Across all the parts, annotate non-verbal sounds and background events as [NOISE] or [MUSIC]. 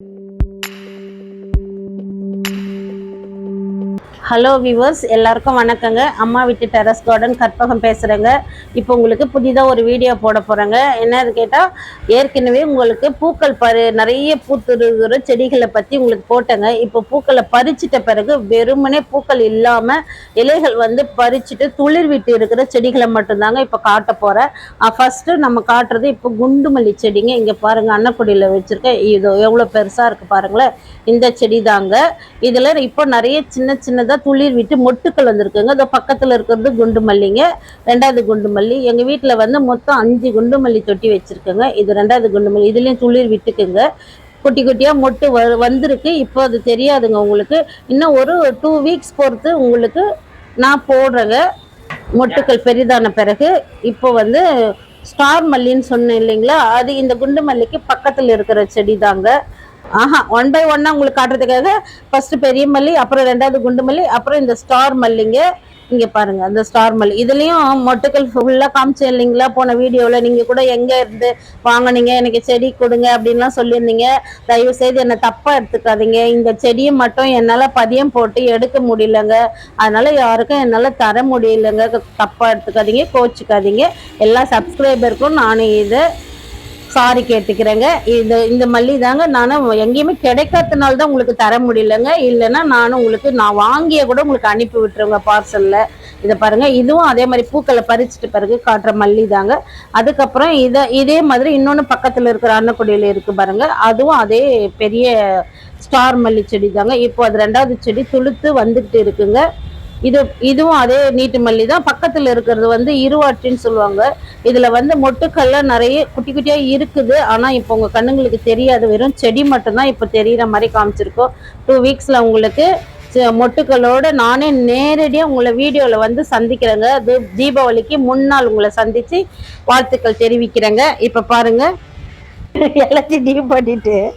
thank mm -hmm. you hello viewers எல்லாருக்கும் வணக்கங்க. அம்மா வீட்டு டெரஸ் கார்டன் கற்பகம் பேசுகிறேங்க இப்போ உங்களுக்கு புதிதாக ஒரு வீடியோ போட போகிறேங்க என்னன்னு கேட்டால் ஏற்கனவே உங்களுக்கு பூக்கள் பரு நிறைய பூத்துருகிற செடிகளை பற்றி உங்களுக்கு போட்டேங்க. இப்போ பூக்களை பறிச்சிட்ட பிறகு வெறுமனே பூக்கள் இல்லாமல் இலைகள் வந்து பறிச்சுட்டு துளிர் விட்டு இருக்கிற செடிகளை மட்டும்தாங்க இப்போ காட்ட போகிறேன் ஃபஸ்ட்டு நம்ம காட்டுறது இப்போ குண்டு மல்லி செடிங்க. இங்கே பாருங்கள் அன்னக்குடியில் வச்சுருக்கேன் இது எவ்வளோ பெருசாக இருக்குது பாருங்களேன். இந்த செடி தாங்க இதில் இப்போ நிறைய சின்ன சின்னதாக துளிர் விட்டு மொட்டுக்கள் வந்திருக்குங்க. இதோ பக்கத்தில் இருக்கிறது குண்டு மல்லிங்க ரெண்டாவது குண்டு மல்லி எங்கள் வீட்டில் வந்து மொத்தம் அஞ்சு குண்டு மல்லி தொட்டி வச்சுருக்கோங்க. இது ரெண்டாவது குண்டு மல்லி இதுலேயும் துளிர் விட்டுக்குங்க. குட்டி குட்டியாக மொட்டு வ வந்திருக்கு. இப்போ அது தெரியாதுங்க உங்களுக்கு. இன்னும் ஒரு டூ வீக்ஸ் பொறுத்து உங்களுக்கு நான் போடுறேங்க. மொட்டுக்கள் பெரிதான பிறகு. இப்போ வந்து ஸ்டார் மல்லின்னு சொன்னேன் இல்லைங்களா? அது இந்த குண்டு மல்லிக்கு பக்கத்தில் இருக்கிற செடி தாங்க ஆஹா ஒன் பை ஒன்னா உங்களுக்கு காட்டுறதுக்காக ஃபர்ஸ்ட் பெரிய மல்லி அப்புறம் ரெண்டாவது குண்டு மல்லி அப்புறம் இந்த ஸ்டார் மல்லிங்க. இங்க பாருங்க அந்த ஸ்டார் மல்லி. இதுலயும் மொட்டுக்கள் ஃபுல்லா காமிச்சேன் இல்லைங்களா? போன வீடியோல நீங்க கூட எங்க இருந்து வாங்குனீங்க எனக்கு செடி கொடுங்க அப்படின்லாம் சொல்லியிருந்தீங்க. தயவு செய்து என்னை தப்பா எடுத்துக்காதீங்க. இந்த செடியை மட்டும் என்னால பதியம் போட்டு எடுக்க முடியலங்க. அதனால யாருக்கும் என்னால தர முடியலங்க. தப்பா எடுத்துக்காதீங்க கோச்சிக்காதீங்க. எல்லா சப்ஸ்கிரைபருக்கும் நானும் இதை சாரி கேட்டுக்கிறேங்க. இது இந்த மல்லி தாங்க நானும் எங்கேயுமே கிடைக்காதனால தான் உங்களுக்கு தர முடியலங்க. இல்லைன்னா நானும் உங்களுக்கு நான் வாங்கிய கூட உங்களுக்கு அனுப்பி விட்டுருங்க பார்சலில் இதை பாருங்கள் இதுவும் அதே மாதிரி பூக்களை பறிச்சுட்டு பிறகு காட்டுற மல்லி தாங்க. அதுக்கப்புறம் இதை இதே மாதிரி இன்னொன்று பக்கத்தில் இருக்கிற அன்னக்குடியில் இருக்கு பாருங்கள் அதுவும் அதே பெரிய ஸ்டார் மல்லி செடி தாங்க. இப்போ அது ரெண்டாவது செடி துளுத்து வந்துக்கிட்டு இருக்குங்க. இது இதுவும் அதே நீட்டு மல்லி தான். பக்கத்தில் இருக்கிறது வந்து இருவாற்றின்னு சொல்லுவாங்க. இதில் வந்து மொட்டுக்கள்லாம் நிறைய குட்டி குட்டியாக இருக்குது. ஆனால் இப்போ உங்கள் கண்ணுங்களுக்கு தெரியாது. வெறும் செடி மட்டும்தான் இப்போ தெரிகிற மாதிரி காமிச்சிருக்கோம். டூ வீக்ஸில் உங்களுக்கு ச- மொட்டுக்களோட நானே நேரடியாக உங்களை வீடியோவில் வந்து சந்திக்கிறேங்க. அது தீபாவளிக்கு முன்னாள் உங்களை சந்தித்து வாழ்த்துக்கள் தெரிவிக்கிறேங்க. இப்போ பாருங்கள் [LAUGHS] எல்லாத்தையும் டீப் பண்ணிட்டு.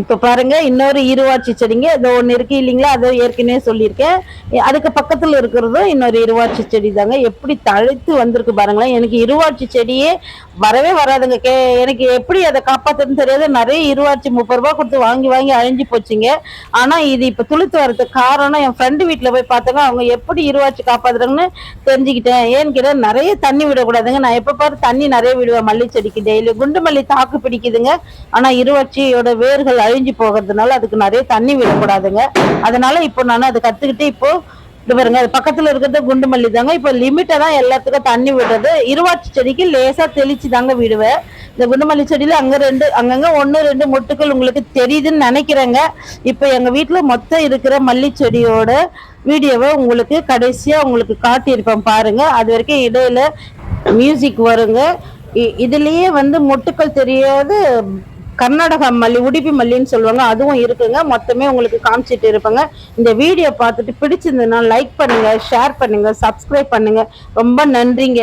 இப்ப பாருங்க இன்னொரு இருவாட்சி செடிங்க. அது ஒண்ணு இருக்கு இல்லைங்களா? அதை ஏற்கனவே சொல்லியிருக்கேன். அதுக்கு பக்கத்துல இருக்கிறதும் இன்னொரு இருவாட்சி செடி தாங்க எப்படி தழைத்து வந்திருக்கு பாருங்களேன். எனக்கு இருவாட்சி செடியே வரவே வராதுங்க. கே எனக்கு எப்படி அதை காப்பாத்துறதுன்னு தெரியாது. நிறைய இருவாட்சி முப்பது ரூபாய் கொடுத்து வாங்கி வாங்கி அழிஞ்சு போச்சுங்க. ஆனா இது இப்ப துளுத்து வரதுக்கு காரணம் என் ஃப்ரெண்டு வீட்டுல போய் பார்த்தாங்க அவங்க எப்படி இருவாட்சி காப்பாத்துறாங்கன்னு தெரிஞ்சுக்கிட்டேன். ஏன்னு கேட்டா நிறைய தண்ணி விடக்கூடாதுங்க. நான் எப்ப பாரு தண்ணி நிறைய விடுவேன். மல்லி செடிக்கு டெய்லி குண்டு மல்லி தாக்கு பிடிக்குதுங்க. ஆனா இருவாட்சியோட வேர்கள் அழிஞ்சு போகிறதுனால அதுக்கு நிறைய தண்ணி விடக்கூடாதுங்க. அதனால இப்போ நான் அதை கற்றுக்கிட்டு இப்போ இது பாருங்க அது பக்கத்துல இருக்கிறது குண்டு மல்லி தாங்க. இப்போ லிமிட்டா தான் எல்லாத்துக்கும் தண்ணி விடுறது. இருவாட்சி செடிக்கு லேசா தெளிச்சு தாங்க விடுவேன். இந்த குண்டு மல்லி செடியில அங்க ரெண்டு அங்கங்க ஒன்று ரெண்டு மொட்டுக்கள் உங்களுக்கு தெரியுதுன்னு நினைக்கிறேங்க. இப்போ எங்க வீட்டுல மொத்தம் இருக்கிற மல்லி செடியோட வீடியோவை உங்களுக்கு கடைசியா உங்களுக்கு காட்டியிருப்பேன் பாருங்க. அது வரைக்கும் இடையில மியூசிக் வருங்க. இ- இதுலயே வந்து மொட்டுக்கள் தெரியாது கர்நாடகா மல்லி உடுப்பி மல்லின்னு சொல்லுவாங்க அதுவும் இருக்குங்க. மொத்தமே உங்களுக்கு காமிச்சிட்டு இருப்பேங்க. இந்த வீடியோ பார்த்துட்டு பிடிச்சிருந்ததுன்னா லைக் பண்ணுங்க ஷேர் பண்ணுங்க சப்ஸ்கிரைப் பண்ணுங்க. ரொம்ப நன்றிங்க.